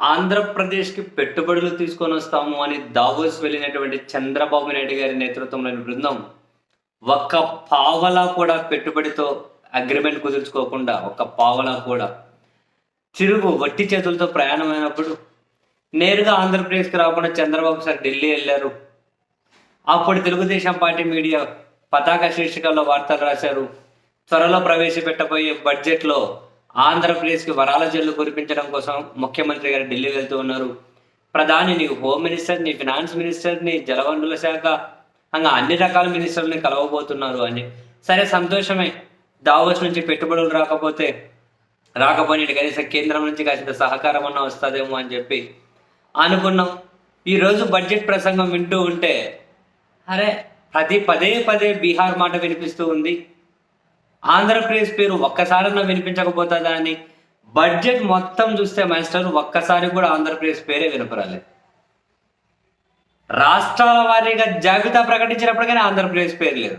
ఆంధ్రప్రదేశ్కి పెట్టుబడులు తీసుకొని వస్తాము అని దావోస్ వెళ్ళినటువంటి చంద్రబాబు నాయుడు గారి నేతృత్వంలోని బృందం ఒక్క పావలా కూడా పెట్టుబడితో అగ్రిమెంట్ కుదుర్చుకోకుండా ఒక్క పావలా కూడా తిరుగు వట్టి చేతులతో ప్రయాణమైనప్పుడు నేరుగా ఆంధ్రప్రదేశ్కి రాకుండా చంద్రబాబు సార్ ఢిల్లీ వెళ్ళారు. అప్పుడు తెలుగుదేశం పార్టీ మీడియా పతాక శీర్షికల్లో వార్తలు రాశారు. త్వరలో ప్రవేశపెట్టబోయే బడ్జెట్లో ఆంధ్రప్రదేశ్కి వరాల జల్లు కురిపించడం కోసం ముఖ్యమంత్రి గారు ఢిల్లీ వెళ్తూ ఉన్నారు. ప్రధాని నీ హోమ్ మినిస్టర్ నీ ఫినాన్స్ మినిస్టర్ నీ జలవనరుల శాఖ ఇంకా అన్ని రకాల మినిస్టర్ని కలవబోతున్నారు అని. సరే సంతోషమే. దావోస్ నుంచి పెట్టుబడులు రాకపోతే రాకపోయినట్టు కనీసం కేంద్రం నుంచి కాసిన సహకారం అన్న వస్తుందేమో అని చెప్పి అనుకున్నాం. ఈరోజు బడ్జెట్ ప్రసంగం వింటూ ఉంటే అరే ప్రతి పదే పదే బీహార్ మాట వినిపిస్తూ ఉంది. ఆంధ్రప్రదేశ్ పేరు ఒక్కసారన్నా వినిపించకపోతుందా అని బడ్జెట్ మొత్తం చూస్తే మాస్టర్ ఒక్కసారి కూడా ఆంధ్రప్రదేశ్ పేరే వినపరాలి రాష్ట్రాల వారీగా జాబితా ప్రకటించినప్పటికైనా ఆంధ్రప్రదేశ్ పేరు లేదు.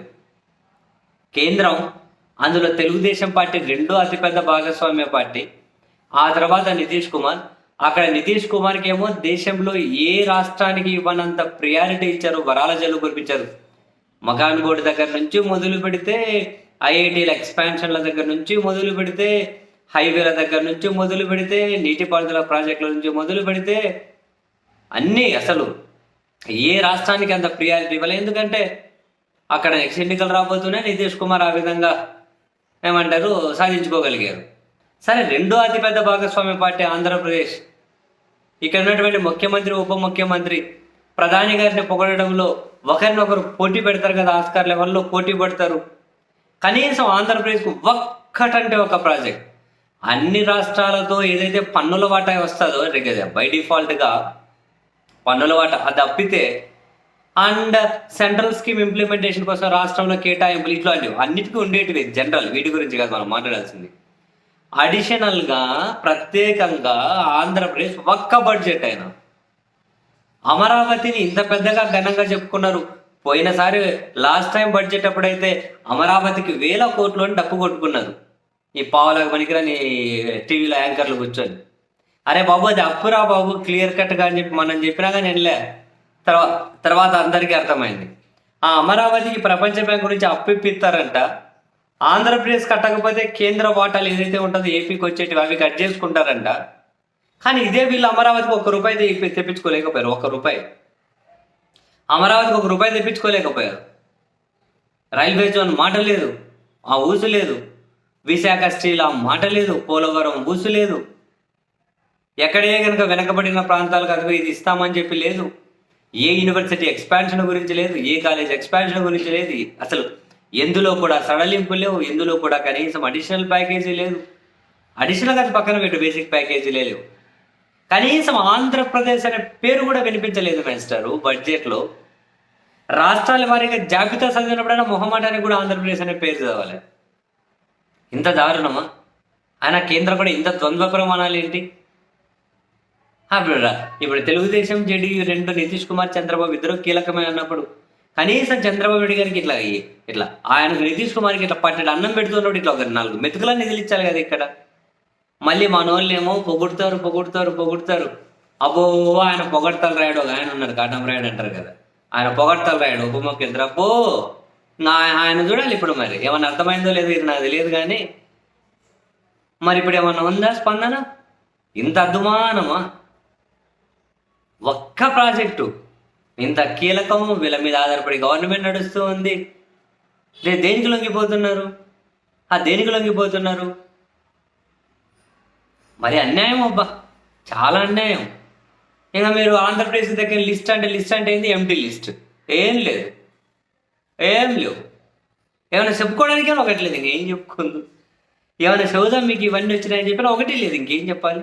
కేంద్రం అందులో తెలుగుదేశం పార్టీ రెండో అతిపెద్ద భాగస్వామ్య పార్టీ. ఆ తర్వాత నితీష్ కుమార్. అక్కడ నితీష్ కుమార్కి ఏమో దేశంలో ఏ రాష్ట్రానికి ఇవ్వనంత ప్రియారిటీ ఇచ్చారు వరాల జల్లు కురిపించారు. మకాన్గోడ్ దగ్గర నుంచి మొదలు పెడితే ఐఐటీల ఎక్స్పాన్షన్ల దగ్గర నుంచి మొదలు పెడితే హైవేల దగ్గర నుంచి మొదలు పెడితే నీటిపారుదల ప్రాజెక్టుల నుంచి మొదలు పెడితే అన్నీ అసలు ఏ రాష్ట్రానికి అంత ప్రియారిటీ ఇవ్వలేదు ఎందుకంటే అక్కడ నెక్స్ట్ ఎన్నికలు రాబోతూనే నితీష్ కుమార్ ఆ విధంగా ఏమంటారు సాధించుకోగలిగారు. సరే రెండో అతిపెద్ద భాగస్వామ్య పార్టీ ఆంధ్రప్రదేశ్. ఇక్కడ ఉన్నటువంటి ముఖ్యమంత్రి ఉప ముఖ్యమంత్రి ప్రధాని గారిని పొగడడంలో ఒకరినొకరు పోటీ పెడతారు కదా ఆస్కార్ లెవెల్లో పోటీ పడతారు. కనీసం ఆంధ్రప్రదేశ్కు ఒక్కటంటే ఒక ప్రాజెక్ట్. అన్ని రాష్ట్రాలతో ఏదైతే పన్నుల వాటా వస్తుందో బై డిఫాల్ట్గా పన్నుల వాటా అది తప్పితే అండ్ సెంట్రల్ స్కీమ్ ఇంప్లిమెంటేషన్ కోసం రాష్ట్రంలో కేటాయింపులు ఇట్లాంటివి అన్నిటికీ ఉండేటివి జనరల్ వీటి గురించి కాదు మనం మాట్లాడాల్సింది. అడిషనల్గా ప్రత్యేకంగా ఆంధ్రప్రదేశ్ ఒక్క బడ్జెట్ అయినా అమరావతిని ఇంత పెద్దగా ఘనంగా చెప్పుకున్నారు. పోయినసారి లాస్ట్ టైం బడ్జెట్ అప్పుడైతే అమరావతికి వేల కోట్లు అని డప్పు కొట్టుకున్నారు ఈ పావులకు పనికిరాని టీవీలో యాంకర్లు కూర్చొని. అరే బాబు అది అప్పురా బాబు క్లియర్ కట్గా అని చెప్పి మనం చెప్పినా కానీ వెళ్ళే తర్వాత తర్వాత అందరికీ అర్థమైంది. ఆ అమరావతికి ప్రపంచ బ్యాంక్ గురించి అప్పు ఇప్పిస్తారంట. ఆంధ్రప్రదేశ్ కట్టకపోతే కేంద్ర వాటాలు ఏదైతే ఉంటుందో ఏపీకి వచ్చేటివి అవి కట్ చేసుకుంటారంట. కానీ ఇదే వీళ్ళు అమరావతికి ఒక్క రూపాయి తెప్పించుకోలేకపోయారు. ఒక్క రూపాయి. అమరావతికి ఒక రూపాయి తెప్పించుకోలేకపోయారు. రైల్వే జోన్ మాట లేదు ఆ ఊసు లేదు. విశాఖ స్టీల్ ఆ మాట లేదు పోలవరం ఊసు లేదు. ఎక్కడే కనుక వెనకబడిన ప్రాంతాలకు అది ఇది ఇస్తామని చెప్పి లేదు. ఏ యూనివర్సిటీ ఎక్స్పాన్షన్ గురించి లేదు ఏ కాలేజ్ ఎక్స్పాన్షన్ గురించి లేదు. అసలు ఎందులో కూడా సడలింపు లేవు ఎందులో కూడా కనీసం అడిషనల్ ప్యాకేజీ లేదు. అడిషనల్గా అది పక్కన పెట్టు బేసిక్ ప్యాకేజీలే లేవు. కనీసం ఆంధ్రప్రదేశ్ అనే పేరు కూడా వినిపించలేదు మాస్టరు బడ్జెట్లో రాష్ట్రాల వారీగా జాబితా చదివినప్పుడైనా మొహమాటానికి కూడా ఆంధ్రప్రదేశ్ అనే పేరు చదవాలి. ఇంత దారుణమా? ఆయన కేంద్రం కూడా ఇంత ద్వంద్వ ప్రమాణాలు ఏంటి? అప్పుడు ఇప్పుడు రా- ఇప్పుడు తెలుగుదేశం జెడియు రెండు నితీష్ కుమార్ చంద్రబాబు ఇద్దరు కీలకమే అన్నప్పుడు కనీసం చంద్రబాబు నాయుడు గారికి ఇట్లా ఇట్లా ఆయనకు నితీష్ కుమార్కి ఇట్లా పట్టెడు అన్నం పెడుతున్నప్పుడు ఇట్లా ఒక నాలుగు మెతుకలా నిధులు ఇచ్చాలి కదా ఇక్కడ. మళ్ళీ మనోళ్ళు ఏమో పొగుడుతారు పొగుడుతారు పొగుడుతారు. అబ్బో ఆయన పొగడతలు రాయడు ఒక ఆయన ఉన్నారు కాటం రాయడు అంటారు కదా. ఆయన పొగడతలు రాయడు ఉప ముఖ్యమంత్రి అబ్బో నా ఆయన చూడాలి ఇప్పుడు మరి. ఏమన్నా అర్థమైందో లేదో ఇది నాకు తెలియదు కానీ. మరి ఇప్పుడు ఏమన్నా ఉందా స్పందన? ఇంత అద్దుమానమా? ఒక్క ప్రాజెక్టు. ఇంత కీలకం వీళ్ళ మీద ఆధారపడి గవర్నమెంట్ నడుస్తూ ఉంది. దే దేనికి లొంగిపోతున్నారు? ఆ దేనికి లొంగిపోతున్నారు? మరి అన్యాయం అబ్బా. చాలా అన్యాయం. ఇంకా మీరు ఆంధ్రప్రదేశ్ దగ్గర లిస్ట్ అంటే లిస్ట్ అంటే ఏంది? ఎంటీ లిస్ట్. ఏం లేదు. ఏం లేవు. ఏమైనా చెప్పుకోవడానికి ఒకటి లేదు ఇంకేం చెప్పుకుందాం? ఏమైనా చదువుదాం మీకు ఇవన్నీ వచ్చినాయని చెప్పినా ఒకటి లేదు ఇంకేం చెప్పాలి?